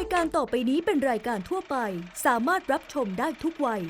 ายการต่อไปนี้เป็นรายการทั่วไป สามารถรับชมได้ทุกวัย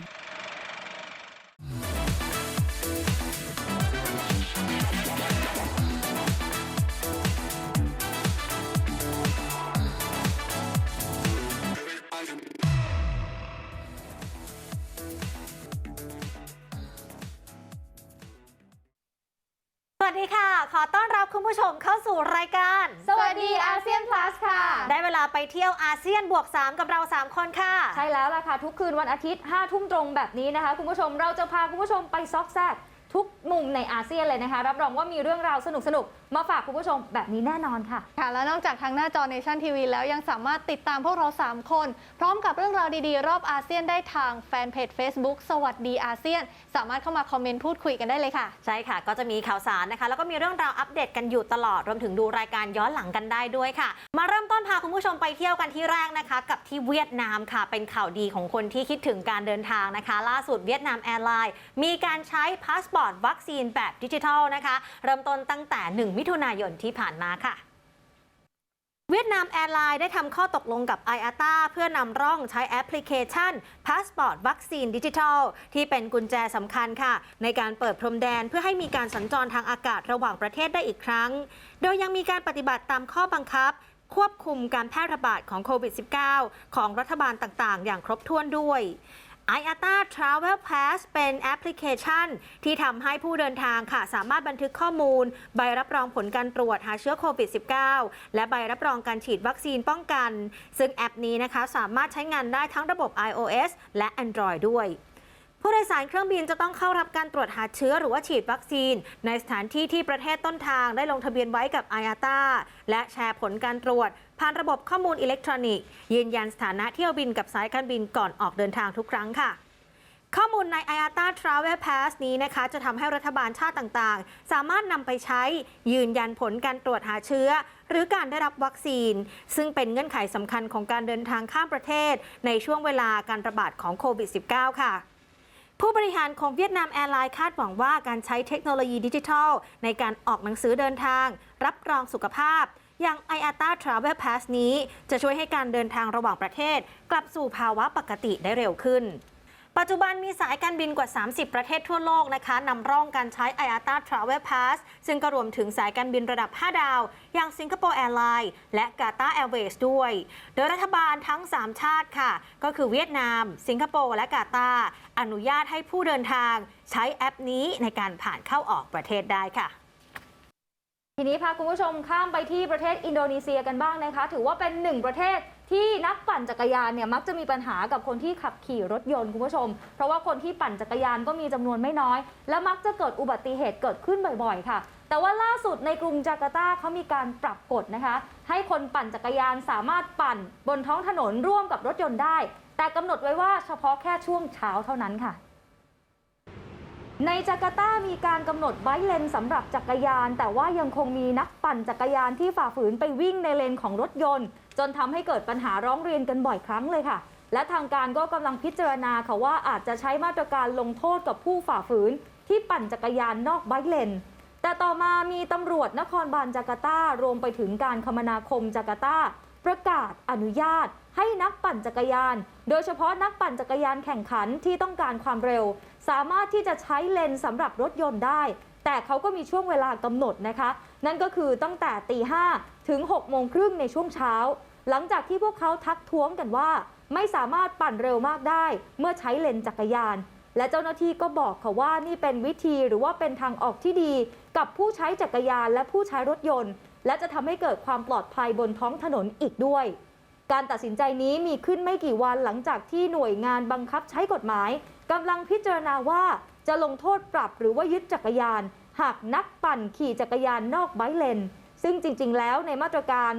สวัสดีค่ะ ขอต้อนรับคุณผู้ชมเข้าสู่รายการ วัสดีอาเซียนพลัสค่ะ ได้เวลาไปเที่ยวอาเซียนบวก 3 กับเรา 3 คนค่ะ ใช่แล้วล่ะค่ะ ทุกคืนวันอาทิตย์5ทุ่มตรงแบบนี้นะคะ คุณผู้ชมเราจะพาคุณผู้ชมไปซอกแซก ทุกมุมในอาเซียนเลยนะคะ รับรองว่ามีเรื่องราวสนุกๆมาฝากคุณผู้ชมแบบนี้แน่นอนค่ะ ค่ะ แล้วนอกจากทางหน้าจอ Nation TV แล้วยังสามารถติดตามพวกเรา 3 คน พร้อมกับเรื่องราวดีๆ รอบอาเซียนได้ทางแฟนเพจ Facebook สวัสดีอาเซียน สามารถเข้ามาคอมเมนต์พูดคุยกันได้เลยค่ะ ใช่ค่ะ ก็จะมีข่าวสารนะคะ แล้วก็มีเรื่องราวอัปเดตกันอยู่ตลอดรวมถึงดูรายการย้อนหลังกันได้ด้วยค่ะ มาเริ่มต้นพาคุณผู้ชมไปเที่ยวกันที่แรกนะคะ กับที่เวียดนามค่ะ เป็นข่าวดีของคนที่คิดถึงการเดินทางนะคะ ล่าสุดเวียดนามแอร์ไลน์มีการใช้พาสปอร์ตวัคซีนแบบดิจิทัลนะคะ เริ่มต้นตั้งแต่ 1 มิถุนายนที่ผ่านมาค่ะเวียดนามแอร์ไลน์ได้ทำข้อตกลงกับ IATA เพื่อนำร่องใช้แอปพลิเคชันพาสปอร์ตวัคซีนดิจิทัล ที่เป็นกุญแจสำคัญค่ะ ในการเปิดพรมแดนเพื่อให้มีการสัญจรทางอากาศระหว่างประเทศได้อีกครั้ง โดยยังมีการปฏิบัติตามข้อบังคับ ควบคุมการแพร่ระบาดของโควิด -19 ของรัฐบาลต่างๆ อย่างครบถ้วนด้วย IATA Travel Pass เป็นแอปพลิเคชัน ที่ทำให้ผู้เดินทางค่ะ สามารถบันทึกข้อมูล ใบรับรองผลการตรวจหาเชื้อโควิด -19 และใบรับรองการฉีดวัคซีนป้องกัน ซึ่งแอปนี้นะคะสามารถใช้งานได้ทั้งระบบ iOS และ Android ด้วย ผู้โดยสารเครื่องบินจะต้องเข้ารับการตรวจหาเชื้อหรือว่าฉีดวัคซีน ในสถานที่ที่ประเทศต้นทางได้ลงทะเบียนไว้กับ IATA และแชร์ผลการตรวจ ผ่านระบบข้อมูลอิเล็กทรอนิกส์ ยืนยันสถานะเที่ยวบินกับสายการบินก่อนออกเดินทางทุกครั้งค่ะข้อมูลใน IATA Travel Pass นี้นะคะ จะทำให้รัฐบาลชาติต่างๆ สามารถนำไปใช้ยืนยันผลการตรวจหาเชื้อ หรือการได้รับวัคซีน ซึ่งเป็นเงื่อนไขสำคัญของการเดินทางข้ามประเทศ ในช่วงเวลาการระบาดของโควิด -19 ค่ะ ผู้บริหารของเวียดนามแอร์ไลน์คาดหวังว่าการใช้เทคโนโลยีดิจิทัล ในการออกหนังสือเดินทาง รับรองสุขภาพ อย่าง IATA Travel Pass นี้ จะช่วยให้การเดินทางระหว่างประเทศ กลับสู่ภาวะปกติได้เร็วขึ้น ปัจจุบันมีสายการบินกว่า 30 ประเทศทั่วโลกนะคะนำร่องการใช้ IATA Travel Pass ซึ่งก็รวมถึงสายการบินระดับ 5 ดาว อย่างสิงคโปร์แอร์ไลน์และกาตาร์แอร์เวย์ด้วย โดยรัฐบาลทั้ง 3 ชาติค่ะ ก็คือเวียดนาม สิงคโปร์และกาตาร์อนุญาตให้ผู้เดินทางใช้แอปนี้ในการผ่านเข้าออกประเทศได้ค่ะทีนี้พาคุณผู้ชมข้ามไปที่ประเทศอินโดนีเซียกันบ้างนะคะ ถือว่าเป็นหนึ่งประเทศ ที่นักปั่นจักรยานเนี่ยมักจะมีปัญหากับคนที่ขับขี่รถยนต์คุณผู้ชม เพราะว่าคนที่ปั่นจักรยานก็มีจำนวนไม่น้อย และมักจะเกิดอุบัติเหตุเกิดขึ้นบ่อยๆ ค่ะ แต่ว่าล่าสุดในกรุงจาการ์ตาเขามีการปรับกฎนะคะ ให้คนปั่นจักรยานสามารถปั่นบนท้องถนนร่วมกับรถยนต์ได้ แต่กำหนดไว้ว่าเฉพาะแค่ช่วงเช้าเท่านั้นค่ะในจาการ์ตามีการกำหนดไบค์เลนสำหรับจักรยาน แต่ว่ายังคงมีนักปั่นจักรยานที่ฝ่าฝืนไปวิ่งในเลนของรถยนต์ จนทำให้เกิดปัญหาร้องเรียนกันบ่อยครั้งเลยค่ะ และทางการก็กำลังพิจารณาค่ะว่าอาจจะใช้มาตรการลงโทษกับผู้ฝ่าฝืน ที่ปั่นจักรยานนอกไบค์เลนแต่ต่อมามีตำรวจนครบาลจาการ์ตารวมไปถึงการคมนาคมจาการ์ตาประกาศอนุญาตให้นักปั่นจักรยาน โดยเฉพาะนักปั่นจักรยานแข่งขันที่ต้องการความเร็ว สามารถที่จะใช้เลนสำหรับรถยนต์ได้ แต่เขาก็มีช่วงเวลากำหนดนะคะ นั่นก็คือตั้งแต่ตีห้าถึง6โมงครึ่งในช่วงเช้า หลังจากที่พวกเขาทักท้วงกันว่า ไม่สามารถปั่นเร็วมากได้ เมื่อใช้เลนจักรยาน และเจ้าหน้าที่ก็บอกค่ะว่านี่เป็นวิธีหรือว่าเป็นทางออกที่ดี กับผู้ใช้จักรยานและผู้ใช้รถยนต์ และจะทำให้เกิดความปลอดภัยบนท้องถนนอีกด้วยการตัดสินใจนี้มีขึ้นไม่กี่วันหลังจากที่หน่วยงานบังคับใช้กฎหมายกำลังพิจารณาว่า จะลงโทษปรับหรือว่ายึดจักรยาน หากนักปั่นขี่จักรยานนอกไบเลน ซึ่งจริง ๆ แล้วในมาตรการ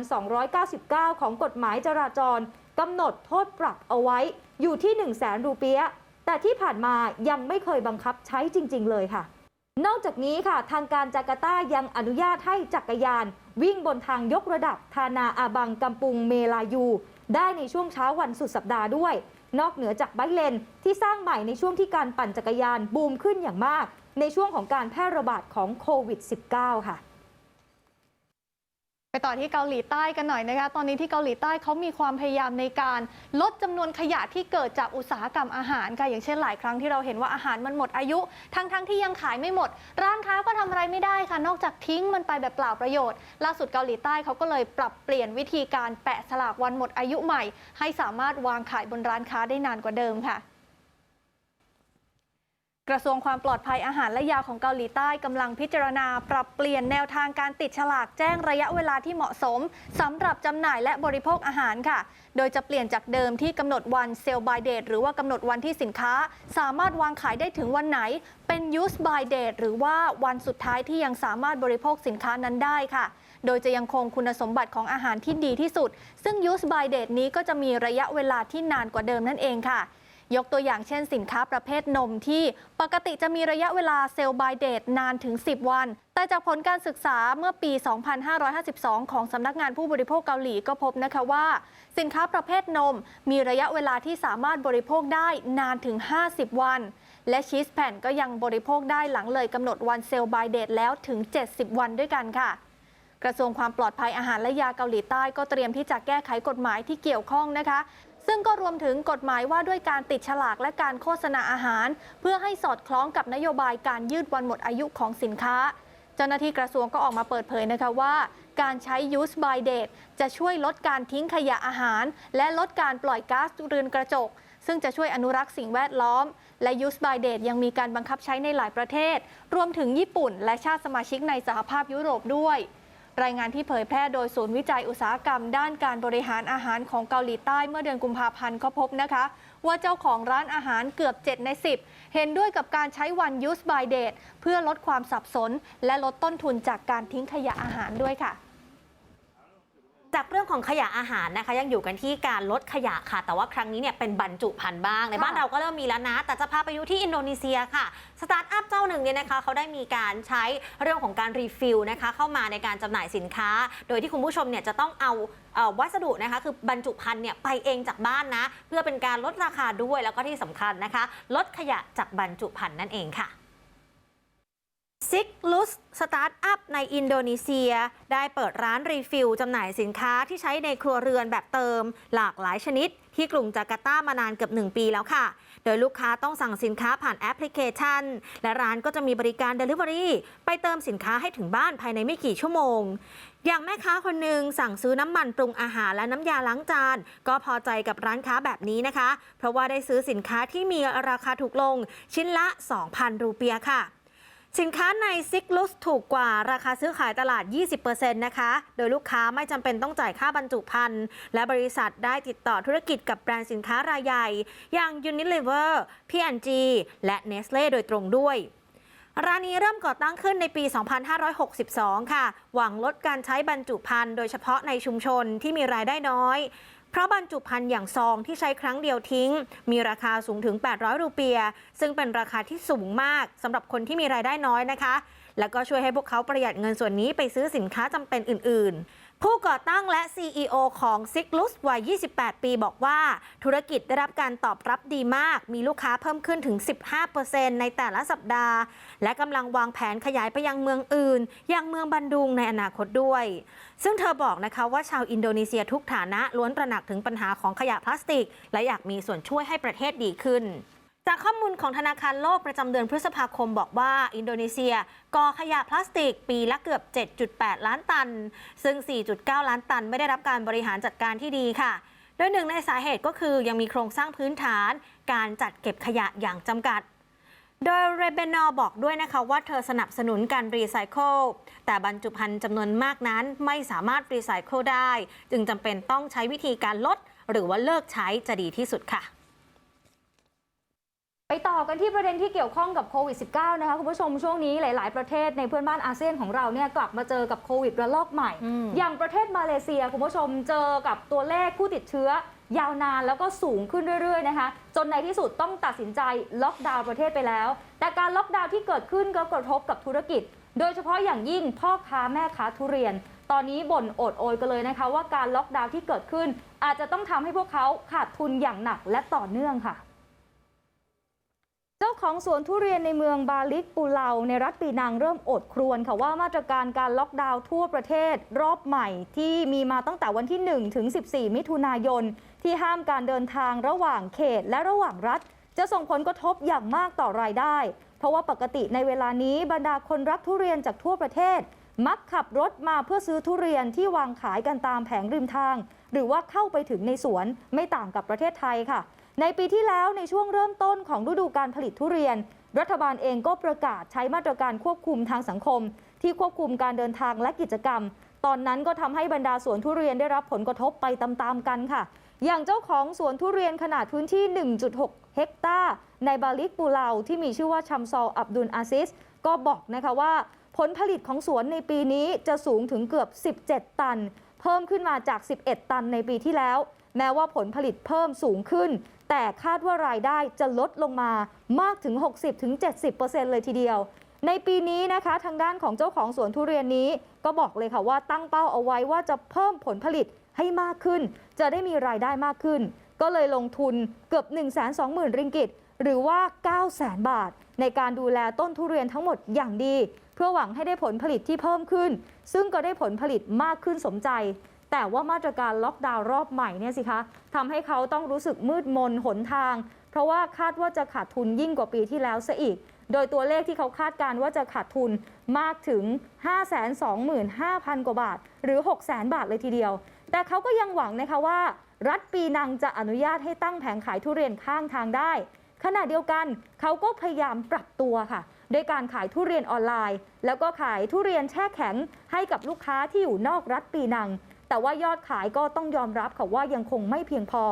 299 ของกฎหมายจราจรกำหนดโทษปรับเอาไว้อยู่ที่ 1 0 0 0 0แสนรูเปียแต่ที่ผ่านมายังไม่เคยบังคับใช้จริง ๆ เลยค่ะ นอกจากนี้ค่ะ ทางการจาการ์ตายังอนุญาตให้จักรยาน วิ่งบนทางยกระดับทานาอาบังกัมปุงเมลายู ได้ในช่วงเช้าวันสุดสัปดาห์ด้วย นอกเหนือจากไบค์เลนที่สร้างใหม่ในช่วงที่การปั่นจักรยานบูมขึ้นอย่างมาก ในช่วงของการแพร่ระบาดของโควิด -19 ค่ะ ไปต่อที่เกาหลีใต้กันหน่อยนะคะ ตอนนี้ที่เกาหลีใต้เขามีความพยายามในการลดจำนวนขยะที่เกิดจากอุตสาหกรรมอาหารค่ะ อย่างเช่นหลายครั้งที่เราเห็นว่าอาหารมันหมดอายุ ทั้งๆทที่ยังขายไม่หมด ร้านค้าก็ทำอะไรไม่ได้ค่ะ นอกจากทิ้งมันไปแบบเปล่าประโยชน์ ล่าสุดเกาหลีใต้เขาก็เลยปรับเปลี่ยนวิธีการแปะสลากวันหมดอายุใหม่ ให้สามารถวางขายบนร้านค้าได้นานกว่าเดิมค่ะ กระทรวงความปลอดภัยอาหารและยาของเกาหลีใต้กำลังพิจารณา ปรับเปลี่ยนแนวทางการติดฉลากแจ้งระยะเวลาที่เหมาะสมสำหรับจำหน่ายและบริโภคอาหารค่ะ โดยจะเปลี่ยนจากเดิมที่กำหนดวันเซล by date หรือว่ากำหนดวันที่สินค้า สามารถวางขายได้ถึงวันไหน เป็น use by date หรือว่าวันสุดท้ายที่ยังสามารถบริโภคสินค้านั้นได้ค่ะ โดยจะยังคงคุณสมบัติของอาหารที่ดีที่สุด ซึ่ง use by date นี้ก็จะมีระยะเวลาที่นานกว่าเดิมนั่นเองค่ะ ยกตัวอย่างเช่นสินค้าประเภทนมที่ปกติจะมีระยะเวลาเซลล์บายเดตนานถึง 10 วัน แต่จากผลการศึกษาเมื่อปี 2552 ของสำนักงานผู้บริโภคเกาหลีก็พบนะคะว่า สินค้าประเภทนมมีระยะเวลาที่สามารถบริโภคได้นานถึง 50 วัน และชีสแผ่นก็ยังบริโภคได้หลังเลยกำหนดวันเซลล์บายเดตแล้วถึง 70 วันด้วยกันค่ะกระทรวงความปลอดภัยอาหารและยาเกาหลีใต้ก็เตรียมที่จะแก้ไขกฎหมายที่เกี่ยวข้องนะคะ ซึ่งก็รวมถึงกฎหมายว่าด้วยการติดฉลากและการโฆษณาอาหาร เพื่อให้สอดคล้องกับนโยบายการยืดวันหมดอายุของสินค้า เจ้าหน้าที่กระทรวงก็ออกมาเปิดเผยนะคะว่า การใช้ use by date จะช่วยลดการทิ้งขยะอาหาร และลดการปล่อยก๊าซเรือนกระจก ซึ่งจะช่วยอนุรักษ์สิ่งแวดล้อม และ use by date ยังมีการบังคับใช้ในหลายประเทศ รวมถึงญี่ปุ่น และชาติสมาชิกในสหภาพยุโรปด้วย รายงานที่เผยแพร่โดยศูนย์วิจัยอุตสาหกรรม ด้านการบริหารอาหารของเกาหลีใต้เมื่อเดือนกุมภาพันธ์ก็พบนะคะ ว่าเจ้าของร้านอาหารเกือบ 7 ใน 10 เห็นด้วยกับการใช้วัน use by date เพื่อลดความสับสน และลดต้นทุนจากการทิ้งขยะอาหารด้วยค่ะ จากเรื่องของขยะอาหารนะคะยังอยู่กันที่การลดขยะค่ะ แต่ว่าครั้งนี้เนี่ยเป็นบรรจุภัณฑ์บ้าง ในบ้านค่ะเราก็เริ่มมีแล้วนะ แต่จะพาไปอยู่ที่อินโดนีเซียค่ะสตาร์ทอัพเจ้าหนึ่งเนี่ยนะคะเขาได้มีการใช้เรื่องของการรีฟิลนะคะเข้ามาในการจำหน่ายสินค้า โดยที่คุณผู้ชมเนี่ยจะต้องเอาเอ่อวัสดุนะคะคือบรรจุภัณฑ์เนี่ยไปเองจากบ้านนะ เพื่อเป็นการลดราคาด้วยแล้วก็ที่สำคัญนะคะ ลดขยะจากบรรจุภัณฑ์นั่นเองค่ะ ซิกลุสสตาร์ทอัพในอินโดนีเซีย ได้เปิดร้านรีฟิลจำหน่ายสินค้าที่ใช้ในครัวเรือนแบบเติม หลากหลายชนิด ที่กรุงจาการ์ตามานานเกือบ 1 ปีแล้วค่ะ โดยลูกค้าต้องสั่งสินค้าผ่านแอปพลิเคชัน และร้านก็จะมีบริการ Delivery ไปเติมสินค้าให้ถึงบ้านภายในไม่กี่ชั่วโมง อย่างแม่ค้าคนหนึ่งสั่งซื้อน้ำมันปรุงอาหารและน้ำยาล้างจาน ก็พอใจกับร้านค้าแบบนี้นะคะ เพราะว่าได้ซื้อสินค้าที่มีราคาถูกลงชิ้นละ 2,000 รูเปียค่ะ สินค้าในซิกลุสถูกกว่าราคาซื้อขายตลาด 20%นะคะ โดยลูกค้าไม่จำเป็นต้องจ่ายค่าบรรจุภัณฑ์ และบริษัทได้ติดต่อธุรกิจกับแบรนด์สินค้ารายใหญ่ อย่าง Unilever P&G และ Nestle โดยตรงด้วยร้านนี้เริ่มก่อตั้งขึ้นในปี 2562 ค่ะ หวังลดการใช้บรรจุภัณฑ์โดยเฉพาะในชุมชนที่มีรายได้น้อย เพราะบรรจุภัณฑ์อย่างซองที่ใช้ครั้งเดียวทิ้ง มีราคาสูงถึง 800 รูเปีย ซึ่งเป็นราคาที่สูงมากสำหรับคนที่มีรายได้น้อยนะคะ แล้วก็ช่วยให้พวกเขาประหยัดเงินส่วนนี้ไปซื้อสินค้าจำเป็นอื่นๆ ผู้ก่อตั้งและ CEO ของ s i g l u s วัย 28 ปีบอกว่า ธุรกิจได้รับการตอบรับดีมาก มีลูกค้าเพิ่มขึ้นถึง 15%ในแต่ละสัปดาห์ และกำลังวางแผนขยายไปยังเมืองอื่น อย่างเมืองบันดุงในอนาคตด้วย ซึ่งเธอบอกนะคะว่าชาวอินโดนีเซียทุกฐานะล้วนตระหนักถึงปัญหาของขยะพลาสติก และอยากมีส่วนช่วยให้ประเทศดีขึ้น จากข้อมูลของธนาคารโลกประจำเดือนพฤษภาคมบอกว่า อินโดนีเซียก่อขยะพลาสติกปีละเกือบ 7.8 ล้านตัน ซึ่ง 4.9 ล้านตันไม่ได้รับการบริหารจัดการที่ดีค่ะ โดยหนึ่งในสาเหตุก็คือยังมีโครงสร้างพื้นฐาน การจัดเก็บขยะอย่างจำกัด โดยเรเบนอบอกด้วยนะคะว่าเธอสนับสนุนการรีไซเคิลแต่บรรจุภัณฑ์จำนวนมากนั้นไม่สามารถรีไซเคิลได้ จึงจำเป็นต้องใช้วิธีการลด หรือว่าเลิกใช้จะดีที่สุดค่ะ ไปต่อกันที่ประเด็นที่เกี่ยวข้องกับโควิด -19 นะคะคุณผู้ชมช่วงนี้หลาย ๆ ประเทศในเพื่อนบ้านอาเซียนของเราเนี่ยกลับมาเจอกับโควิดระลอกใหม่อืมอย่างประเทศมาเลเซียคุณผู้ชมเจอกับตัวเลขผู้ติดเชื้อยาวนานแล้วก็สูงขึ้นเรื่อย ๆ นะคะ จนในที่สุดต้องตัดสินใจล็อกดาวน์ประเทศไปแล้ว แต่การล็อกดาวน์ที่เกิดขึ้นก็กระทบกับธุรกิจ โดยเฉพาะอย่างยิ่งพ่อค้าแม่ค้าทุเรียน ตอนนี้บ่นโอดโอยกันเลยนะคะ ว่าการล็อกดาวน์ที่เกิดขึ้น อาจจะต้องทำให้พวกเขาขาดทุนอย่างหนักและต่อเนื่องค่ะเจ้าาของสวนทุเรียนในเมืองบาลิกปูเลาในรัฐปีนังเริ่มอดครวญค่ะว่ามาตรการการล็อกดาวน์ทั่วประเทศรอบใหม่ที่มีมาตั้งแต่วันที่ 1 ถึง 14 มิถุนายน ที่ห้ามการเดินทางระหว่างเขตและระหว่างรัฐ จะส่งผลกระทบอย่างมากต่อรายได้ เพราะว่าปกติในเวลานี้บรรดาคนรักทุเรียนจากทั่วประเทศ มักขับรถมาเพื่อซื้อทุเรียนที่วางขายกันตามแผงริมทาง หรือว่าเข้าไปถึงในสวนไม่ต่างกับประเทศไทยค่ะ ในปีที่แล้วในช่วงเริ่มต้นของฤดูการผลิตทุเรียน รัฐบาลเองก็ประกาศใช้มาตรการควบคุมทางสังคม ที่ควบคุมการเดินทางและกิจกรรม ตอนนั้นก็ทำให้บรรดาสวนทุเรียนได้รับผลกระทบไปตามๆกันค่ะ อย่างเจ้าของสวนทุเรียนขนาดพื้นที่ 1.6 เฮกตาร์ในบาลิกปูเลาที่มีชื่อว่าชัมซอลอับดุลอาซิสก็บอกนะคะว่า ผลผลิตของสวนในปีนี้จะสูงถึงเกือบ 17 ตัน เพิ่มขึ้นมาจาก 11 ตันในปีที่แล้ว แม้ว่าผลผลิตเพิ่มสูงขึ้น แต่คาดว่ารายได้จะลดลงมามากถึง 60-70%เลยทีเดียว ในปีนี้นะคะทางด้านของเจ้าของสวนทุเรียนนี้ ก็บอกเลยค่ะว่าตั้งเป้าเอาไว้ว่าจะเพิ่มผลผลิตให้มากขึ้น จะได้มีรายได้มากขึ้น ก็เลยลงทุนเกือบ 1 2 0 0 0 0 ริงกิตหรือว่า 9 0 0 0 0 0 บาท ในการดูแลต้นทุเรียนทั้งหมดอย่างดี พื่อหวังให้ได้ผลผลิตที่เพิ่มขึ้น ซึ่งก็ได้ผลผลิตมากขึ้นสมใจ แต่ว่ามาตรการล็อกดาวน์รอบใหม่เนี่ยสิคะทำให้เขาต้องรู้สึกมืดมนหนทาง เพราะว่าคาดว่าจะขาดทุนยิ่งกว่าปีที่แล้วซะอีก โดยตัวเลขที่เขาคาดการณ์ว่าจะขาดทุนมากถึง 525,000 กว่าบาท หรือ 600,000 บาทเลยทีเดียว แต่เขาก็ยังหวังนะคะว่า รัฐปีนังจะอนุญาตให้ตั้งแผงขายทุเรียนข้างทางได้ขณะเดียวกันเขาก็พยายามปรับตัวค่ะ โดยการขายทุเรียนออนไลน์ แล้วก็ขายทุเรียนแช่แข็งให้กับลูกค้าที่อยู่นอกรัฐปีนัง แต่ว่ายอดขายก็ต้องยอมรับค่ะว่ายังคงไม่เพียงพอ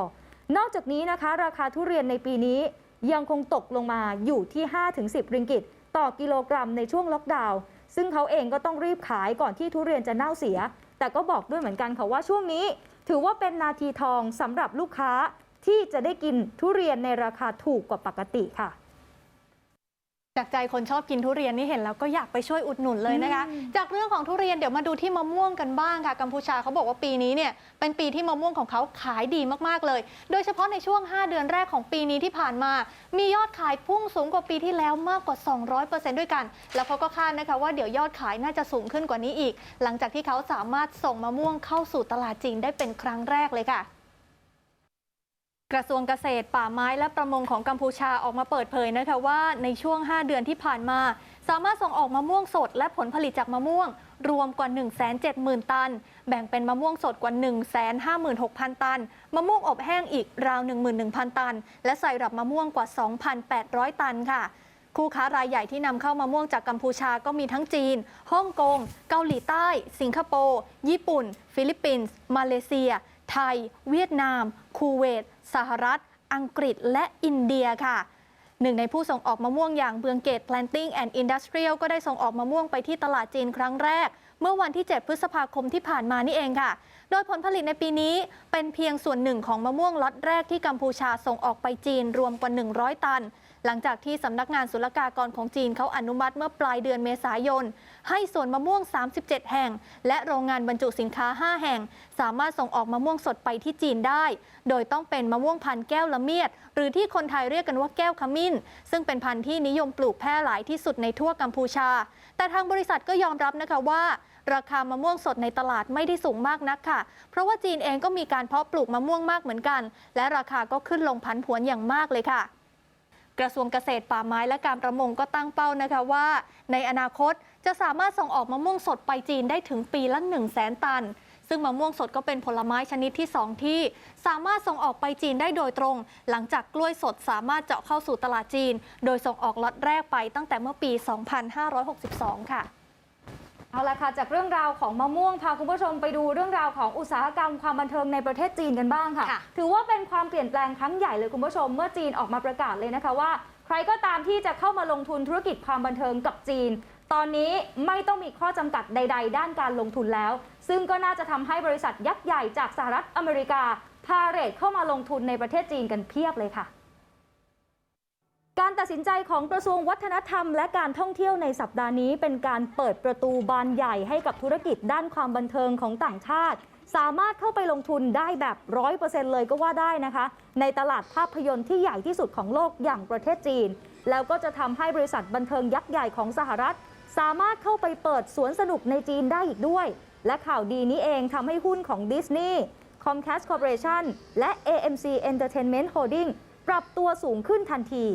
นอกจากนี้นะคะ ราคาทุเรียนในปีนี้ยังคงตกลงมาอยู่ที่ 5-10 ริงกิตต่อกิโลกรัมในช่วงล็อกดาวน์ซึ่งเขาเองก็ต้องรีบขายก่อนที่ทุเรียนจะเน่าเสีย แต่ก็บอกด้วยเหมือนกันค่ะว่าช่วงนี้ ถือว่าเป็นนาทีทองสำหรับลูกค้าที่จะได้กินทุเรียนในราคาถูกกว่าปกติค่ะ จากใจคนชอบกินทุเรียนนี่เห็นแล้วก็อยากไปช่วยอุดหนุนเลยนะคะอืมจากเรื่องของทุเรียนเดี๋ยวมาดูที่มะม่วงกันบ้างค่ะกัมพูชาเขาบอกว่าปีนี้เนี่ยเป็นปีที่มะม่วงของเขาขายดีมากๆเลย โดยเฉพาะในช่วง 5 เดือนแรกของปีนี้ที่ผ่านมา มียอดขายพุ่งสูงกว่าปีที่แล้วมากกว่า 200%ด้วยกัน แล้วเขาก็คาดนะคะว่าเดี๋ยวยอดขายน่าจะสูงขึ้นกว่านี้อีก หลังจากที่เขาสามารถส่งมะม่วงเข้าสู่ตลาดจีนได้เป็นครั้งแรกเลยค่ะ กระทรวงเกษตรป่าไม้และประมงของกัมพูชาออกมาเปิดเผยนะคะว่าในช่วง 5 เดือนที่ผ่านมา สามารถส่งออกมะม่วงสดและผลผลิตจากมะม่วง รวมกว่า 170,000 ตัน แบ่งเป็นมะม่วงสดกว่า 156,000 ตัน มะม่วงอบแห้งอีกราว 11,000 ตัน และใส่รับมะม่วงกว่า 2,800 ตันค่ะคู่ค้ารายใหญ่ที่นำเข้ามะม่วงจากกัมพูชาก็มีทั้งจีน ฮ่องกง เกาหลีใต้ สิงคโปร์ ญี่ปุ่น ฟิลิปปินส์ มาเลเซีย ไทย เวียดนาม คูเวต สหรัฐ อังกฤษและอินเดียค่ะหนึ่งในผู้ส่งออกมะม่วงอย่างเบืองเกต Planting and Industrial ก็ได้ส่งออกมะม่วงไปที่ตลาดจีนครั้งแรก เมื่อวันที่ 7 พฤษภาคมที่ผ่านมานี่เองค่ะ โดยผลผลิตในปีนี้เป็นเพียงส่วนหนึ่งของมะม่วงล็อตแรกที่กัมพูชาส่งออกไปจีนรวมกว่า 100 ตัน หลังจากที่สำนักงานศุลกากรของจีนเขาอนุมัติเมื่อปลายเดือนเมษายน ให้สวนมะม่วง 37 แห่ง และโรงงานบรรจุสินค้า 5 แห่ง สามารถส่งออกมะม่วงสดไปที่จีนได้ โดยต้องเป็นมะม่วงพันธุ์แก้วละเมียด หรือที่คนไทยเรียกกันว่าแก้วขมิ้น ซึ่งเป็นพันธุ์ที่นิยมปลูกแพร่หลายที่สุดในทั่วกัมพูชา แต่ทางบริษัทก็ยอมรับนะคะว่าราคามะม่วงสดในตลาดไม่ได้สูงมากนักค่ะ เพราะว่าจีนเองก็มีการเพาะปลูกมะม่วงมากเหมือนกัน และราคาก็ขึ้นลงพันผวนอย่างมากเลยค่ะ กระทรวงเกษตรป่าไม้และการประมงก็ตั้งเป้านะคะว่า ในอนาคตจะสามารถส่งออกมะม่วงสดไปจีนได้ถึงปีละ1 0 0 0 0แสนตัน ซึ่งมะม่วงสดก็เป็นผลไม้ชนิดที่ 2 ที่ สามารถส่งออกไปจีนได้โดยตรง หลังจากกล้วยสดสามารถเจาะเข้าสู่ตลาดจีน โดยส่งออกล็อตแรกไปตั้งแต่เมื่อปี 2562 ค่ะ เอาละค่ะจากเรื่องราวของมะม่วงพาคุณผู้ชมไปดูเรื่องราวของอุตสาหกรรมความบันเทิงในประเทศจีนกันบ้างค่ะค่ะ ถือว่าเป็นความเปลี่ยนแปลงครั้งใหญ่เลยคุณผู้ชม เมื่อจีนออกมาประกาศเลยนะคะว่า ใครก็ตามที่จะเข้ามาลงทุนธุรกิจความบันเทิงกับจีน ตอนนี้ไม่ต้องมีข้อจำกัดใด ๆ ด้านการลงทุนแล้ว ซึ่งก็น่าจะทำให้บริษัทยักษ์ใหญ่จากสหรัฐอเมริกาพาเรทเข้ามาลงทุนในประเทศจีนกันเพียบเลยค่ะ การตัดสินใจของกระทรวงวัฒนธรรมและการท่องเที่ยวในสัปดาห์นี้ เป็นการเปิดประตูบานใหญ่ให้กับธุรกิจด้านความบันเทิงของต่างชาติ สามารถเข้าไปลงทุนได้แบบร้อยเปอร์เซ็นต์เลยก็ว่าได้นะคะ ในตลาดภาพยนตร์ที่ใหญ่ที่สุดของโลกอย่างประเทศจีน แล้วก็จะทำให้บริษัทบันเทิงยักษ์ใหญ่ของสหรัฐ สามารถเข้าไปเปิดสวนสนุกในจีนได้อีกด้วย และข่าวดีนี้เองทำให้หุ้นของดิสนีย์ Comcast Corporation และ AMC Entertainment Holding ปรับตัวสูงขึ้นทันที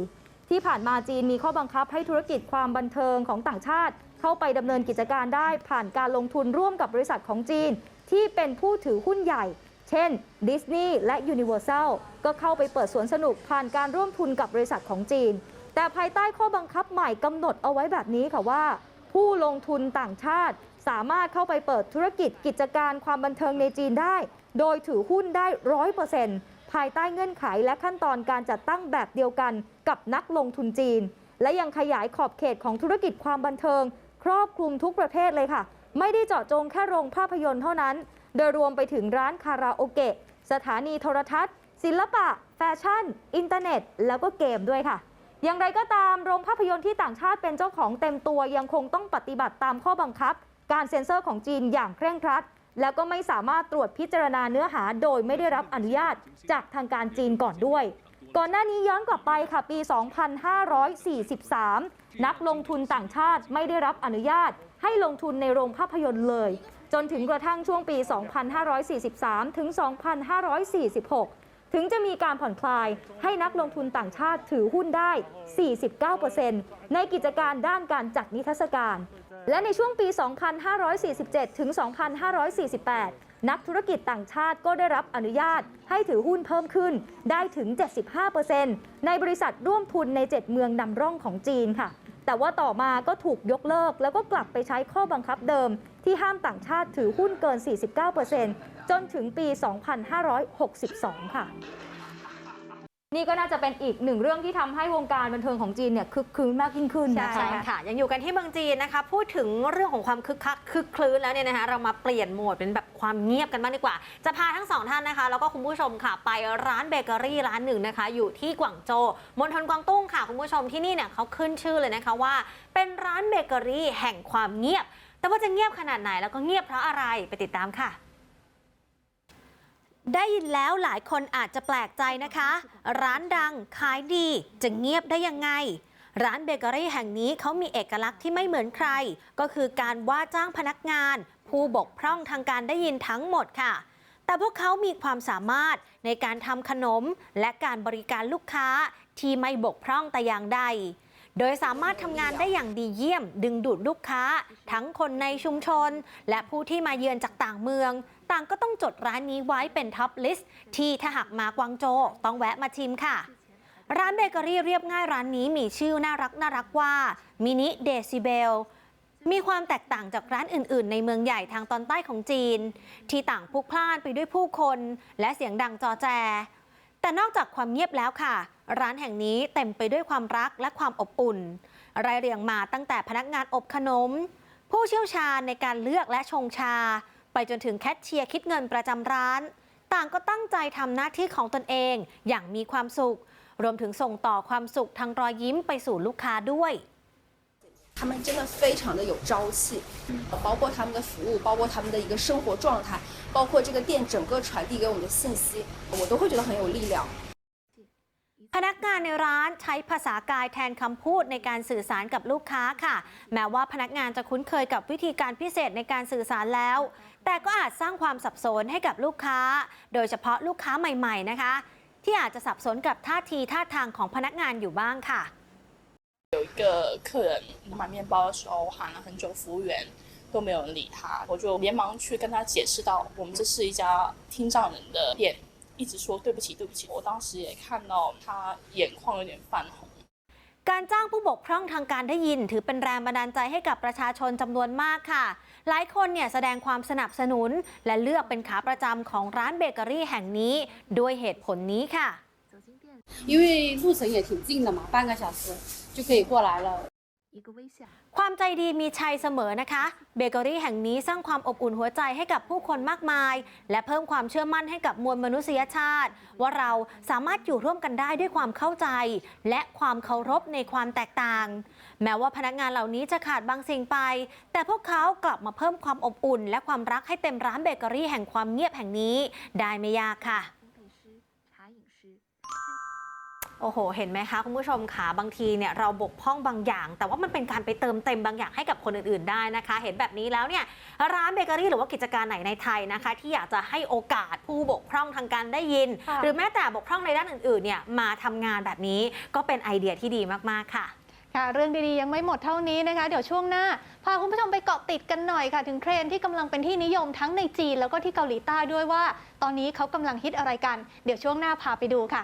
ที่ผ่านมาจีนมีข้อบังคับให้ธุรกิจความบันเทิงของต่างชาติ เข้าไปดำเนินกิจการได้ผ่านการลงทุนร่วมกับบริษัทของจีน ที่เป็นผู้ถือหุ้นใหญ่ เช่นดิสนีย์และ Universal ก็เข้าไปเปิดสวนสนุกผ่านการร่วมทุนกับบริษัทของจีน แต่ภายใต้ข้อบังคับใหม่กำหนดเอาไว้แบบนี้ค่ะว่า ผู้ลงทุนต่างชาติ สามารถเข้าไปเปิดธุรกิจกิจการความบันเทิงในจีนได้ โดยถือหุ้นได้ร้อยเปอร์เซ็นต์ ภายใต้เงื่อนไขและขั้นตอนการจัดตั้งแบบเดียวกันกับนักลงทุนจีน และยังขยายขอบเขตของธุรกิจความบันเทิง ครอบคลุมทุกประเภทเลยค่ะ ไม่ได้เจาะจงแค่โรงภาพยนตร์เท่านั้น โดยรวมไปถึงร้านคาราโอเกะสถานีโทรทัศน์ ศิลปะ แฟชั่น อินเทอร์เน็ต แล้วก็เกมด้วยค่ะ อย่างไรก็ตามโรงภาพยนตร์ที่ต่างชาติเป็นเจ้าของเต็มตัวยังคงต้องปฏิบัติตามข้อบังคับ การเซ็นเซอร์ของจีนอย่างเคร่งครัด แล้วก็ไม่สามารถตรวจพิจารณาเนื้อหาโดยไม่ได้รับอนุญาตจากทางการจีนก่อนด้วย ก่อนหน้านี้ย้อนกลับไปค่ะปี 2543 นักลงทุนต่างชาติไม่ได้รับอนุญาต ให้ลงทุนในโรงภาพยนตร์เลย จนถึงกระทั่งช่วงปี 2543 ถึง 2546 ถึงจะมีการผ่อนคลายให้นักลงทุนต่างชาติถือหุ้นได้ 49%ในกิจการด้านการจัดนิทรรศการ และในช่วงปี 2547 ถึง 2548 นักธุรกิจต่างชาติก็ได้รับอนุญาตให้ถือหุ้นเพิ่มขึ้นได้ถึง 75%ในบริษัทร่วมทุนใน 7 เมืองนำร่องของจีนค่ะ แต่ว่าต่อมาก็ถูกยกเลิก แล้วก็กลับไปใช้ข้อบังคับเดิม ที่ห้ามต่างชาติถือหุ้นเกิน 49%จนถึงปี 2562 ค่ะ นี่ก็น่าจะเป็นอีกหนึ่งเรื่องที่ทำให้วงการบันเทิงของจีนเนี่ยคึกคืนมากยิ่งขึ้นนะใช่คะค่ะ ยังอยู่กันที่เมืองจีนนะคะ พูดถึงเรื่องของความคึกคักคึกคลื้นแล้วเนี่ยนะคะเรามาเปลี่ยนโหมดเป็นแบบความเงียบกันบ้างดีกว่า จะพาทั้งสองท่านนะคะ แล้วก็คุณผู้ชมค่ะไปร้านเบเกอรี่ร้านหนึ่งนะคะ อยู่ที่กวางโจวมณฑลกวางตุ้งค่ะคุณผู้ชมที่นี่เนี่ยเขาขึ้นชื่อเลยนะคะว่า เป็นร้านเบเกอรี่แห่งความเงียบ แต่ว่าจะเงียบขนาดไหนแล้วก็เงียบเพราะอะไรไปติดตามค่ะ ได้ยินแล้วหลายคนอาจจะแปลกใจนะคะ ร้านดังขายดีจะเงียบได้ยังไง ร้านเบเกอรี่แห่งนี้เขามีเอกลักษณ์ที่ไม่เหมือนใคร ก็คือการว่าจ้างพนักงาน ผู้บกพร่องทางการได้ยินทั้งหมดค่ะ แต่พวกเขามีความสามารถในการทำขนม และการบริการลูกค้าที่ไม่บกพร่องแต่อย่างใด โดยสามารถทำงานได้อย่างดีเยี่ยม ดึงดูดลูกค้า ทั้งคนในชุมชน และผู้ที่มาเยือนจากต่างเมือง ต่างก็ต้องจดร้านนี้ไว้เป็นท็อปลิสต์ที่ถ้าหากมากวางโจวต้องแวะมาชิมค่ะ ร้านเบเกอรี่เรียบง่ายร้านนี้มีชื่อน่ารักน่ารักว่ามินิเดซิเบลมีความแตกต่างจากร้านอื่น ๆ ในเมืองใหญ่ทางตอนใต้ของจีน ที่ต่างพลุกพล่านไปด้วยผู้คน และเสียงดังจอแจ แต่นอกจากความเงียบแล้วค่ะ ร้านแห่งนี้เต็มไปด้วยความรักและความอบอุ่น รายเรียงมาตั้งแต่พนักงานอบขนม ผู้เชี่ยวชาญในการเลือกและชงชา ไปจนถึงแคชเชียร์คิดเงินประจำร้าน ต่างก็ตั้งใจทำหน้าที่ของตนเองอย่างมีความสุข รวมถึงส่งต่อความสุขทางรอยยิ้มไปสู่ลูกค้าด้วย 他们真的非常的有朝气，包括他们的服务，包括他们的一个生活状态，包括这个店整个传递给我们的信息，我都会觉得很有力量。 พนักงานในร้านใช้ภาษากายแทนคำพูดในการสื่อสารกับลูกค้าค่ะ แม้ว่าพนักงานจะคุ้นเคยกับวิธีการพิเศษในการสื่อสารแล้ว แต่ก็อาจสร้างความสับสนให้กับลูกค้า โดยเฉพาะลูกค้าใหม่ ๆนะคะ ที่อาจจะสับสนกับท่าทีท่าทางของพนักงานอยู่บ้างค่ะ 有一个客人买面包的时候喊了很久，服务员都没有人理他，我就连忙去跟他解释到，我们这是一家听障人的店， 一直说对不起对不起。我当时也看到他眼眶有点泛红。 การจ้างผู้บกพร่องทางการได้ยิน ถือเป็นแรงบันดาลใจให้กับประชาชนจำนวนมากค่ะ หลายคนเนี่ยแสดงความสนับสนุน และเลือกเป็นขาประจำของร้านเบเกอรี่แห่งนี้ด้วยเหตุผลนี้ค่ะ 因为路程也挺近的嘛，半个小时就可以过来了。 ความใจดีมีชัยเสมอนะคะ เบเกอรี่แห่งนี้สร้างความอบอุ่นหัวใจให้กับผู้คนมากมาย และเพิ่มความเชื่อมั่นให้กับมวลมนุษยชาติ ว่าเราสามารถอยู่ร่วมกันได้ด้วยความเข้าใจ และความเคารพในความแตกต่าง แม้ว่าพนักงานเหล่านี้จะขาดบางสิ่งไป แต่พวกเขากลับมาเพิ่มความอบอุ่น และความรักให้เต็มร้านเบเกอรี่แห่งความเงียบแห่งนี้ ได้ไม่ยากค่ะ โอ้โห เห็นไหมคะคุณผู้ชมคะบางทีเนี่ยเราบกพร่องบางอย่าง แต่ว่ามันเป็นการไปเติมเต็มบางอย่างให้กับคนอื่นๆได้นะคะ เห็นแบบนี้แล้วเนี่ยร้านเบเกอรี่หรือว่ากิจการไหนในไทยนะคะ ที่อยากจะให้โอกาสผู้บกพร่องทางการได้ยินค่ะหรือแม้แต่บกพร่องในด้านอื่นๆเนี่ยมาทำงานแบบนี้ก็เป็นไอเดียที่ดีมากๆค่ะค่ะเรื่องดีๆ ยังไม่หมดเท่านี้นะคะ เดี๋ยวช่วงหน้า พาคุณผู้ชมไปเกาะติดกันหน่อยค่ะ ถึงเทรนด์ที่กำลังเป็นที่นิยมทั้งในจีนแล้วก็ที่เกาหลีใต้ด้วยว่า ตอนนี้เขากำลังฮิตอะไรกัน เดี๋ยวช่วงหน้าพาไปดูค่ะ